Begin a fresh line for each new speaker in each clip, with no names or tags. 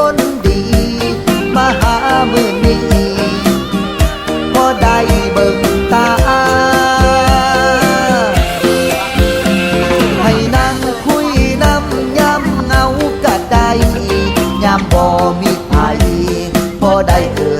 คนดีมหามือนี้พอได้เบิ่งตา ให้นั่งคุยน้ำย้ำเอากะได้ยามบ่มีไยพอได้เกิด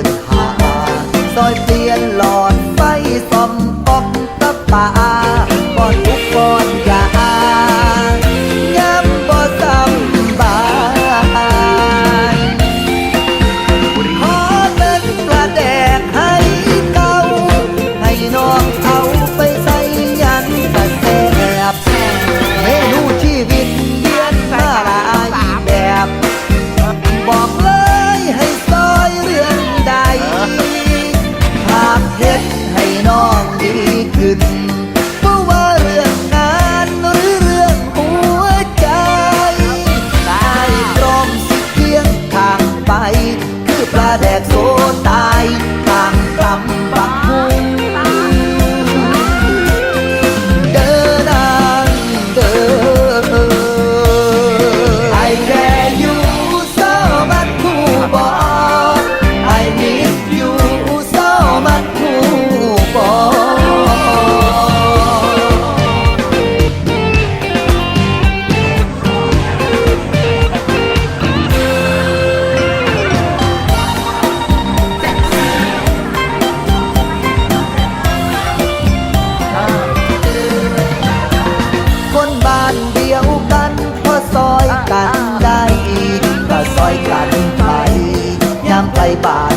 Bye.